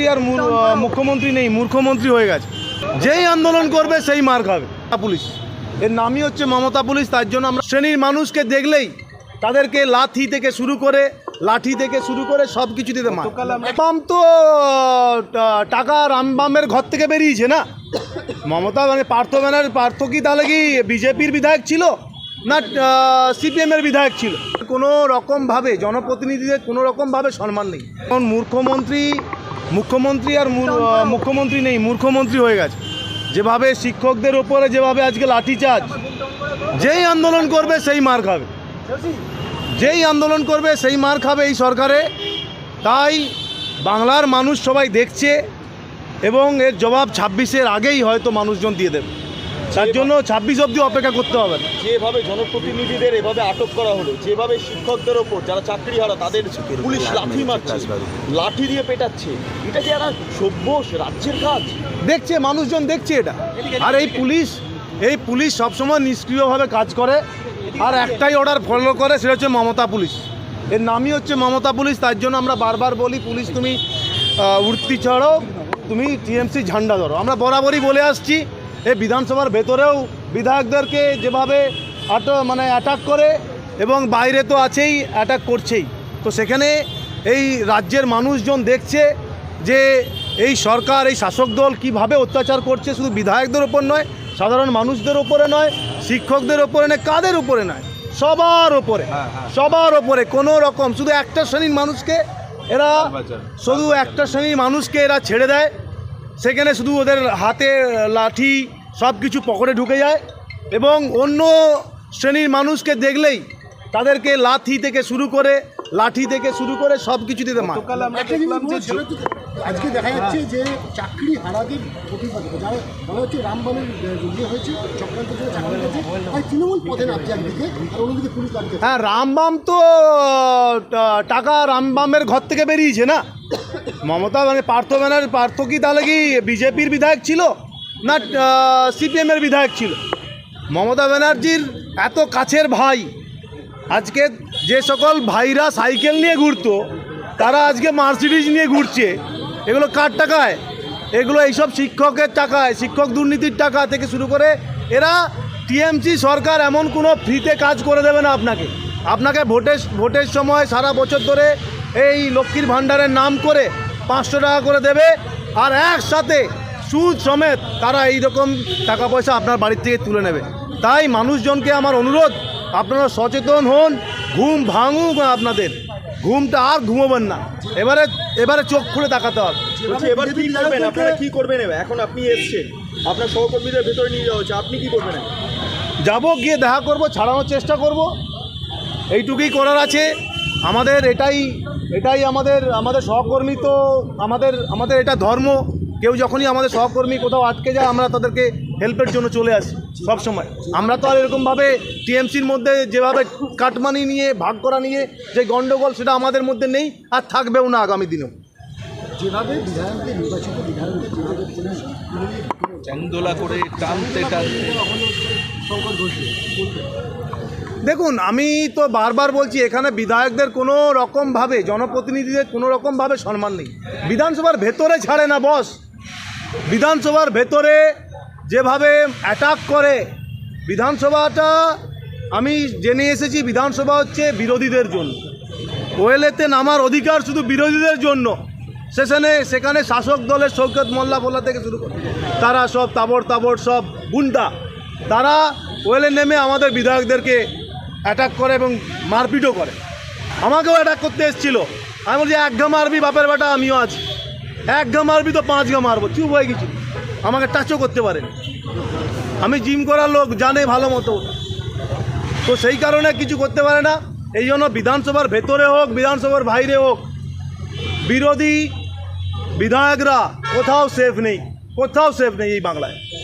মুখ্যমন্ত্রী আর মুখ্যমন্ত্রী নেই মূর্খমন্ত্রী হয়ে গেছে। যেই আন্দোলন করবে সেই মার খাবে। পুলিশ। এর নামই হচ্ছে মমতা পুলিশ তার জন্য আমরা শ্রেণির মানুষকে দেখলেই তাদেরকে লাথি থেকে শুরু করে লাঠি থেকে শুরু করে সব কিছু দিতে মার। রামবাম তো টাকা রামবামের ঘর থেকে বেরিয়েছে না? মমতা মানে পার্থ ব্যানার পার্থ কি তাহলে কি বিজেপির বিধায়ক ছিল? না সিপিএমের বিধায়ক ছিল? কোনো রকমভাবে জনপ্রতিনিধিদের কোনো রকমভাবে সম্মান নেই। এখন মূর্খমন্ত্রী মুখ্যমন্ত্রী আর মুখ্যমন্ত্রী নেই মূর্খমন্ত্রী হয়ে গেছে। যেভাবে শিক্ষকদের ওপরে যেভাবে আজকে লাঠিচার্জ যেই আন্দোলন করবে সেই মার খাবে। যেই আন্দোলন করবে সেই মার খাবে এই সরকারে। তাই বাংলার মানুষ সবাই দেখছে এবং এর জবাব ছাব্বিশের আগেই হয়তো মানুষজন দিয়ে দেবে। তার জন্য ছাব্বিশ অবধি অপেক্ষা করতে হবে। যেভাবে জনপ্রতিনিধিদের এভাবে আটক করা হলো যেভাবে শিক্ষকদের ওপর যারা চাকরি হারা তাদের পুলিশ লাঠি মারছে লাঠি দিয়ে পেটাচ্ছে এটা কি একটা সভ্য রাজ্যের কাজ? দেখছে মানুষজন দেখছে এটা। আর এই পুলিশ এই পুলিশ সবসময় নিষ্ক্রিয়ভাবে কাজ করে। আর একটাই অর্ডার ফলো করে সেটা হচ্ছে মমতা পুলিশ। এর নামই হচ্ছে মমতা পুলিশ তার জন্য আমরা বারবার বলি পুলিশ তুমি উঠতি ছাড়ো তুমি টিএমসি ঝান্ডা ধরো। আমরা বরাবরই বলে আসছি এই বিধানসভার ভেতরেও বিধায়কদেরকে যেভাবে আট মানে অ্যাটাক করে এবং বাইরে তো আছেই অ্যাটাক করছেই। তো সেখানে এই রাজ্যের মানুষজন দেখছে যে এই সরকার এই শাসক দল কীভাবে অত্যাচার করছে শুধু বিধায়কদের ওপর নয় সাধারণ মানুষদের ওপরে নয় শিক্ষকদের ওপরে নয় কাদের উপরে নয় সবার ওপরে সবার ওপরে কোনো রকম। শুধু একটা শ্রেণির মানুষকে এরা শুধু একটা শ্রেণির মানুষকে এরা ছেড়ে দেয়। সেখানে শুধু ওদের হাতে লাঠি সব কিছু পকেটে ঢুকে যায় এবং অন্য শ্রেণির মানুষকে দেখলেই তাদেরকে লাথি থেকে শুরু করে লাঠি থেকে শুরু করে সব কিছু দিতে মার মনে আজকে দেখা যাচ্ছে যে চাকরি হারাদের প্রতিবাদ যারা বলা হচ্ছে রামবানের ইয়ে হয়েছে চক্রান্ত করে চাকরি হয়েছে তাই তৃণমূল পথে নামছে একদিকে আর অন্যদিকে পুলিশ হ্যাঁ রামবাম তো টাকা রামবামের ঘর থেকে বেরিয়েছে না? মমতা মানে পার্থ ব্যানার পার্থ কি তাহলে কি বিজেপির বিধায়ক ছিল? না সিপিএমের বিধায়ক ছিল? মমতা ব্যানার্জির এত কাছের ভাই, আজকে যে সকল ভাইরা সাইকেল নিয়ে ঘুরতো, তারা আজকে মার্সিডিজ নিয়ে ঘুরছে। এগুলো কার টাকায়? এগুলো এইসব শিক্ষকের টাকায়, শিক্ষক দুর্নীতির টাকা থেকে শুরু করে এরা টিএমসি সরকার এমন কোনো ফ্রিতে কাজ করে দেবে না আপনাকে। আপনাকে ভোটের ভোটের সময় সারা বছর ধরে এই লক্ষ্মীর ভাণ্ডারের নাম করে পাঁচশো টাকা করে দেবে। আর একসাথে সুদ সমেত তারা এই রকম টাকা পয়সা আপনার বাড়ির থেকে তুলে নেবে। তাই মানুষজনকে আমার অনুরোধ আপনারা সচেতন হন ঘুম ভাঙুক আপনাদের। ঘুমটা আর ঘুমোবেন না। এবারে এবারে চোখ খুলে তাকাতে হবে। বলছি এবার কি করবেন? আপনারা কি করবেন এবার? এখন আপনি এসছেন। আপনার সহকর্মীদের ভেতরে নিয়ে যাওয়া হচ্ছে। আপনি কি করবেন যাব গিয়ে দেখা করব ছাড়ানোর চেষ্টা করব। এইটুকুই করার আছে। আমাদের এটাই এটাই আমাদের আমাদের সহকর্মী তো আমাদের আমাদের এটা ধর্ম। কেউ যখনই আমাদের সহকর্মী কোথাও আটকে যায় আমরা তাদেরকে হেল্পের জন্য চলে আসি সব সময় আমরা তো আর এরকমভাবে টিএমসির মধ্যে যেভাবে কাটমানি নিয়ে ভাগ করা নিয়ে যে গণ্ডগোল সেটা আমাদের মধ্যে নেই আর থাকবেও না আগামী দিনেও। যেভাবে বিধায়ককে নির্বাচিত বিধায়ক চ্যাংদোলা করে টানতে টানতে। দেখুন, আমি তো বারবার বলছি, এখানে বিধায়কদের কোনো রকমভাবে জনপ্রতিনিধিদের কোনো রকমভাবে সম্মান নেই। বিধানসভার ভেতরে ছাড়ে না, বস। বিধানসভার ভেতরে যেভাবে অ্যাটাক করে, বিধানসভাটা আমি জেনে এসেছি, বিধানসভা হচ্ছে বিরোধীদের জন্য। ওয়েলেতে নামার অধিকার শুধু বিরোধীদের জন্য। সেখানে সেখানে শাসক দলের শৌকত মোল্লা ফোল্লা থেকে শুরু করে। তারা সব তাবড় তাবড় সব গুন্ডা। তারা ওয়েলে নেমে আমাদের বিধায়কদেরকে অ্যাটাক করে এবং মারপিটও করে। আমাকেও অ্যাটাক করতে এসেছিল। আমি বলছি, এক ঘা মারবি বাপের বেটা, আমিও আছি। এক ঘা মারবি তো পাঁচ ঘা মারবো। চুপ হয়ে গেছি। আমাকে টাচও করতে পারেন। আমি জিম করার লোক, জানে ভালো মতো। তো সেই কারণে কিছু করতে পারে না। এই জন্য বিধানসভার ভেতরে হোক, বিধানসভার বাইরে হোক, বিরোধী বিধায়করা কোথাও সেফ নেই। কোথাও সেফ নেই এই বাংলায়।